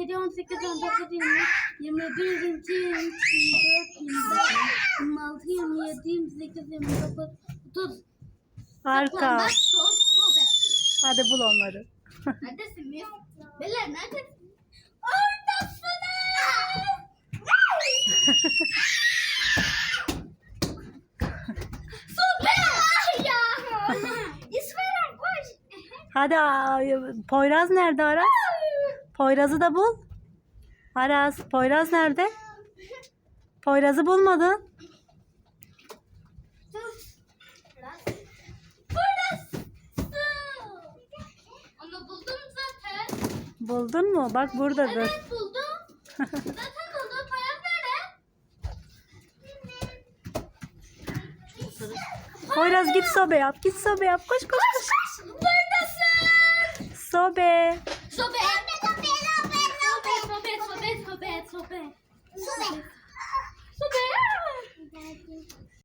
17, 18, 19, 20, 21, 22, 23, 24, 25, 26, 27, 28, 29, 30. Harika. Bak, sos, sobe. Hadi bul onları. Neredesiniz? Beyler neredesiniz? Oradasınız! Sobe! ya! İsmail koş! Hadi Poyraz nerede Aras? Poyraz'ı da bul. Aras, Poyraz nerede? Poyraz'ı bulmadın. Onu buldum zaten. Buldun mu? Bak buradadır. Evet buldum. zaten buldum. Param nerede? Poyraz git sobe yap. Git sobe yap. Koş koş koş. Buradasın! Sobe. Sobe! 你说。